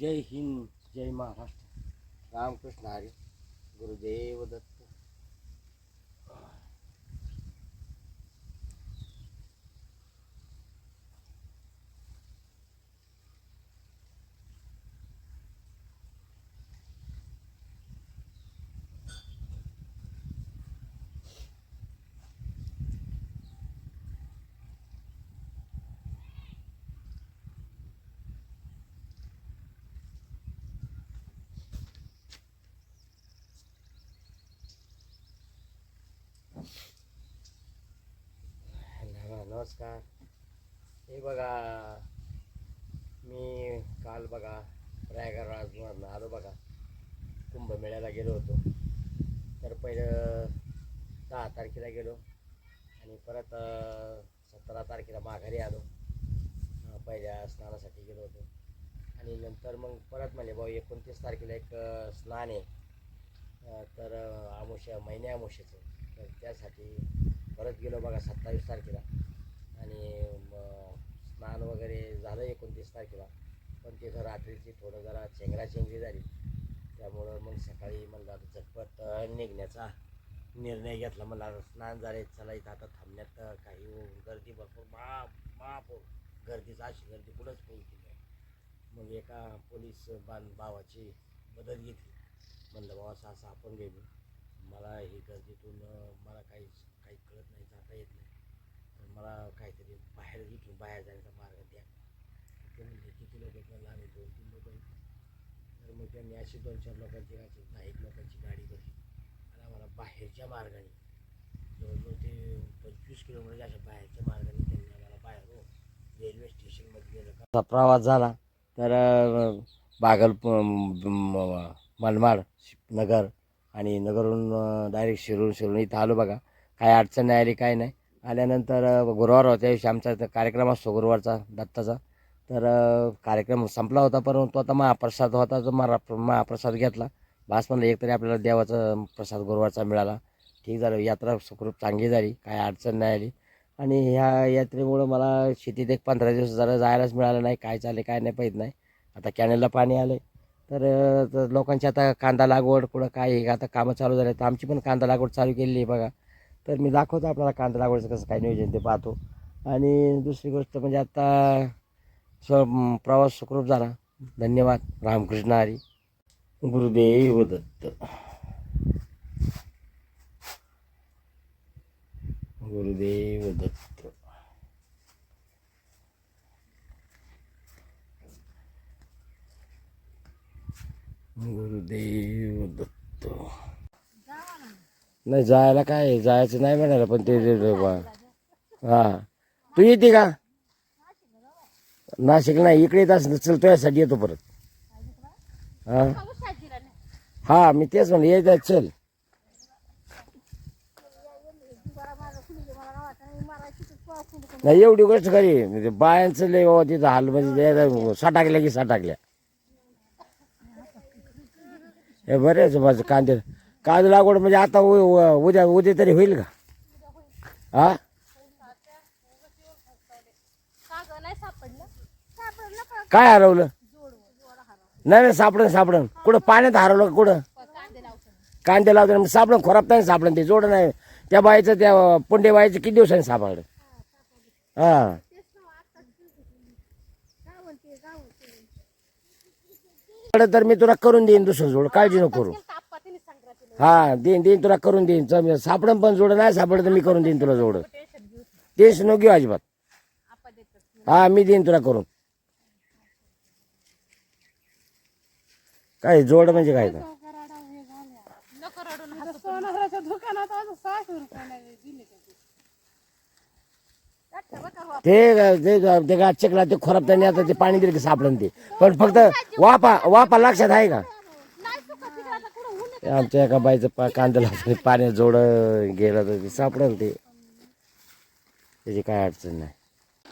जय हिंद जय महाराष्ट्र. रामकृष्ण हरी गुरुदेव दत्त. नमस्कार. हे बघा मी काल बघा प्रयागराजवरून आलो बघा. कुंभमेळ्याला गेलो होतो. तर पहिलं दहा तारखेला गेलो आणि परत सतरा तारखेला माघारी आलो. पहिल्या स्नानासाठी गेलो होतो. आणि नंतर मग परत म्हणजे भाऊ एकोणतीस तारखेला एक स्नान आहे. तर आमुष्या महिन्या आमुष्याचं तर त्यासाठी परत गेलो बघा सत्तावीस तारखेला. आणि मग स्नान वगैरे झालं एकोणतीस तारखेला. पण तिथं रात्रीची थोडं जरा चेंगराचेंगरी झाली. त्यामुळं मग सकाळी म्हणलं आता झटपट निघण्याचा निर्णय घेतला. मला स्नान झाले चला इथं आता थांबण्यात काही गर्दी भरपूर मा माप गर्दीचा अशी गर्दी कुठंच पोहोचली नाही. मग एका पोलीस बांध भावाची मदत घेतली. म्हणलं बाबा असं असं आपण गेलो मला ही गर्दीतून मला काही काही कळत नाही जाता येत नाही. मला काहीतरी बाहेर इथून बाहेर जाण्याचा मार्ग द्या. ते म्हणले किती लोक आहेत आम्ही दोन तीन लोक तर मग त्यांनी अशी दोन चार लोकांची अशी दहा एक लोकांची गाडी भरली आणि आम्हाला बाहेरच्या मार्गाने जवळजवळ ते पंचवीस किलोमीटर अशा बाहेरच्या मार्गाने त्यांनी आम्हाला बाहेर हो, रेल्वे स्टेशनमध्ये गेलं का? प्रवास झाला. तर बागल मनमाड नगर आणि नगरहून डायरेक्ट शिरून शिरून इथं आलो बघा. काय अडचण नाही आली काय नाही. आल्यानंतर गुरुवार होत्या दिवशी आमचा कार्यक्रम असतो गुरुवारचा दत्ताचा. तर कार्यक्रम संपला होता परंतु आता महाप्रसाद होता जो मरा महाप्रसाद घेतला. बास म्हणलं एकतरी आपल्याला देवाचा प्रसाद गुरुवारचा मिळाला. ठीक झालं यात्रा सुखरूप चांगली झाली काय अडचण नाही आली. आणि ह्या यात्रेमुळं मला शेतीत एक पंधरा दिवस जरा जायलाच मिळालं नाही काय चालले काय नाही पाहिजे नाही. आता कॅनेलला पाणी आलं तर लोकांची आता कांदा लागवड कुठं काय आता कामं चालू झाले तर आमची पण कांदा लागवड चालू केलेली आहे बघा. तर मी दाखवतो आपल्याला कांदा लागवडीचं कसं काय नियोजन ते पाहतो. आणि दुसरी गोष्ट म्हणजे आता स प्रवास सुखरूप झाला. धन्यवाद. रामकृष्ण हरी. गुरुदेव दत्त. गुरुदेव दत्त. गुरुदेव दत्त. नाही जायला काय आहे, जायचं नाही म्हणायला पण ते ते- ते बा- हा. तू येते का? नाशिक नाही इकडे येत असं चल तुझ्यासाठी येतो परत. हा? हा मी तेच म्हणलं येत आहे, चल. नाही एवढी गोष्ट खरी म्हणजे बायांचं लय बाबा तिथं हाल म्हणजे लय सटाकल्या की साठाकल्या. हे बरेच माझं कांदे. काजू लागवड म्हणजे आता उ- उ- उद्या उद्या तरी होईल का? हा? काय हरवलं? नाही नाही सापडन सापडन. कुठं पाण्यात हरवलं का कुठं? कांदे लावतो सापडन खराब नाही सापडन ते जोड नाही. त्या बाईचं त्या पुंडे बाईचं किती दिवसांनी सापडलं? हा. तर मी तुला करून देईन दुसरं जोड काळजी नको करू. हा देईन देईन तुला करून देईन. सापडन पण जोड नाही सापडलं तर मी करून देईन तुला जोड. तेच नको घेऊ अजिबात. हा मी देईन तुला करून. काय जोड म्हणजे काय तर? सोनाराच्या दुकानात आज सहाशे रुपये दिले ते. ते ते का चेकला ते खोरापतानी आता ते पाणी दिलं की सापडन ते. पण फक्त वापा वापा लक्षात आहे का? आमच्या एका बाईचं पा कांद्याला पाण्यात जोड गेलं तर ते सापडल ते. त्याची काय अडचण नाही.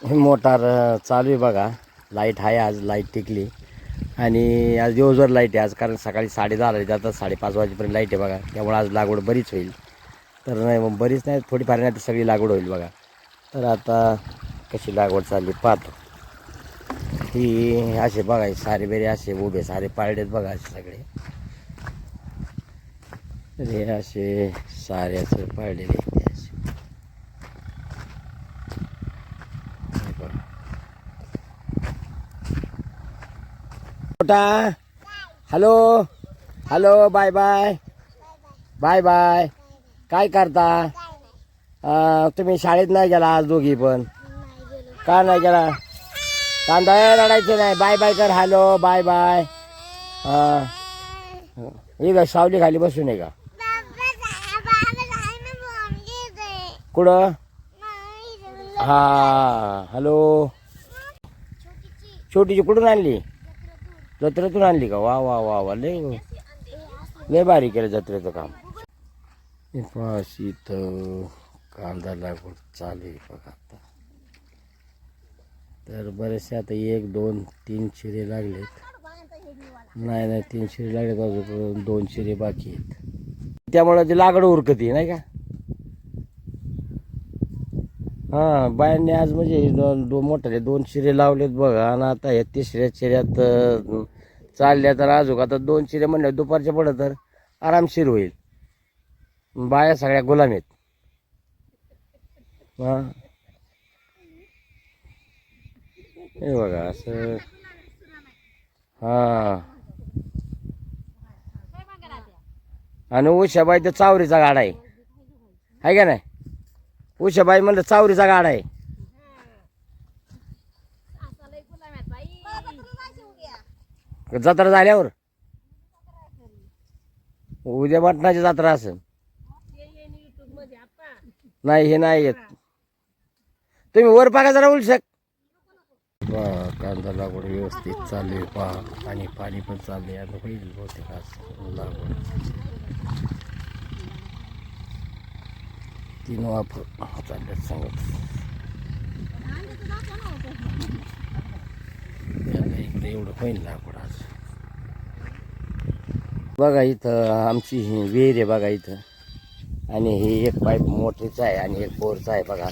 ही मोटार चालू आहे बघा. लाइट आहे आज लाइट टिकली. आणि आज दिवसभर लाइट आहे. आज कारण सकाळी साडे दहाला जातात साडेपाच वाजेपर्यंत लाइट आहे बघा. त्यामुळे आज लागवड बरीच होईल. तर नाही मग बरीच नाही थोडीफार नाही तर सगळी लागवड होईल बघा. तर आता कशी लागवड चालली पाहतो. ही असे बघायचे सारे बेरे असे उभे सारे पाळडेत बघा असे सगळे. हे असे साऱ्याचं पाडलेले मोठा hello? Hello bye bye. Bye bye. काय करता? तुम्ही शाळेत नाही गेला आज दोघी पण? का नाही गेला? कांदा रडायचं नाही. बाय बाय कर. Hello bye bye. हा इथं सावली खाली बसून आहे का? कुठं? हा हॅलो. छोटीची कुठून आणली? जत्रेतून आणली का? वा वा वा वा लय. लय भारी केलं जत्रेचं काम. इथं कांदा लागवड चालू आहे बघा आता. तर बरेचसे आता एक दोन तीन शिरे लागलेत. नाही नाही तीन शिरे लागलेत. अजून दोन शिरे बाकी आहेत. त्यामुळं ते लागड उरकती नाही का? हां बायांनी आज म्हणजे दोन दोन मोठाले दोन शिरे लावलेत बघा. आणि आता या तिसऱ्या शिऱ्यात चालल्या तर अजून आता दोन शिरे म्हणल्या दुपारच्या पडत तर आरामशीर होईल. बाया सगळ्या गुलाम आहेत. हां. हे बघा असं. हां. आणि उषाबाई तर चावरीचा गाडा आहे. आहे का नाही? उषाबाई म्हणलं चावरीचा गाडा आहे. जत्रा झाल्यावर? उद्या मटणाची जत्रा असेल. नाही हे नाही येत. तुम्ही वर पाका जरा उलशक पहा कांदा लागवड व्यवस्थित चालली आहे पहा आणि पाणी पण चालले आता होईल बहुतेक आज लागवड. तीन वापर चालल्यात सांगत याला इकडे एवढं होईल लागवड आज बघा इथं आमची ही विहीर आहे बघा इथं आणि हे एक पाईप मोटरीचा आहे आणि एक बोरचा आहे बघा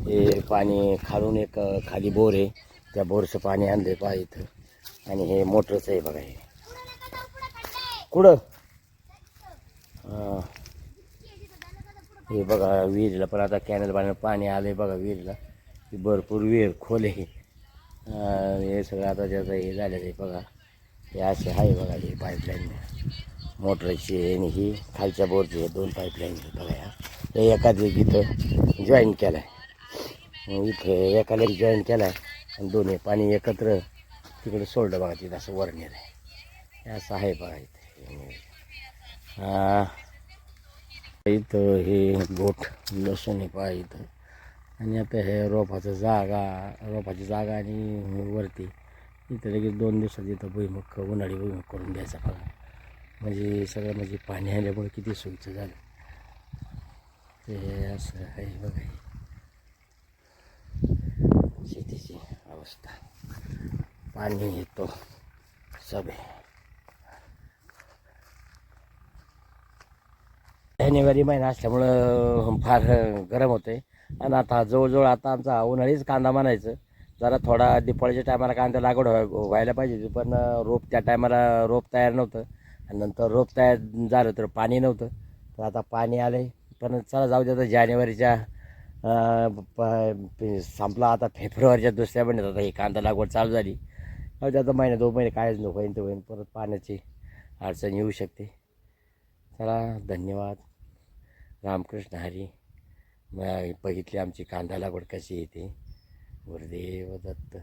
हे पाणी खालून एक खाली बोर आहे त्या बोरचं पाणी आणलंय पहा इथं आणि हे मोटरचं आहे बघा हे कुठं हां हे बघा विहिरीला पण आता कॅनल पाण्यात पाणी आलं आहे बघा विहिरीला. की भरपूर विहीर खोल आहे. हे सगळं आता त्याचं हे झालेलं आहे बघा. हे असे आहे बघा हे पाईपलाईन मोटरची आणि ही खालच्या बोरची हे दोन पाईपलाईन बघा या. हे एकाच इथं जॉईन केलं आहे इथं एकाला एक जॉईन केला आहे आणि दोन्ही पाणी एकत्र तिकडे सोडलं बघा तिथं असं वर आहे हे असं आहे बघा इथे. हा इथं हे गोठ लसूण हे पहा इथं. आणि आता हे रोपाचं जागा रोपाची जागा आणि वरती इथं लगेच दोन दिवसात इथं भुईमुख उन्हाळी भुईमुख करून द्यायचा बघा म्हणजे सगळं म्हणजे पाणी आल्यामुळे किती सोयीचं झालं. ते असं आहे बघा शेतीची अवस्था. पाणी येतो. सभे जानेवारी महिना असल्यामुळं फार गरम होते आणि आता जवळजवळ आता आमचा उन्हाळीच कांदा म्हणायचं. जरा थोडा दिपाळीच्या टायमाला कांदा लागवड व्हाय- व्हायला पाहिजे होती, पण रोप त्या टायमाला रोप तयार नव्हतं. आणि नंतर रोप तयार झालं तर पाणी नव्हतं. तर आता पाणी आलं आहे पण चला जाऊ दे आता जानेवारीच्या प- संपला आता फेब्रुवारीच्या दुसऱ्या महिन्यात आता ही कांदा लागवड चालू झाली. जाऊ दे आता महिना दोन महिने कायच नको होईन ते होईन परत पाण्याची अडचण येऊ शकते. चला धन्यवाद. रामकृष्ण हरी. मग बघितली आमची कांदा लागवड कशी येते गुरुदेव दत्त.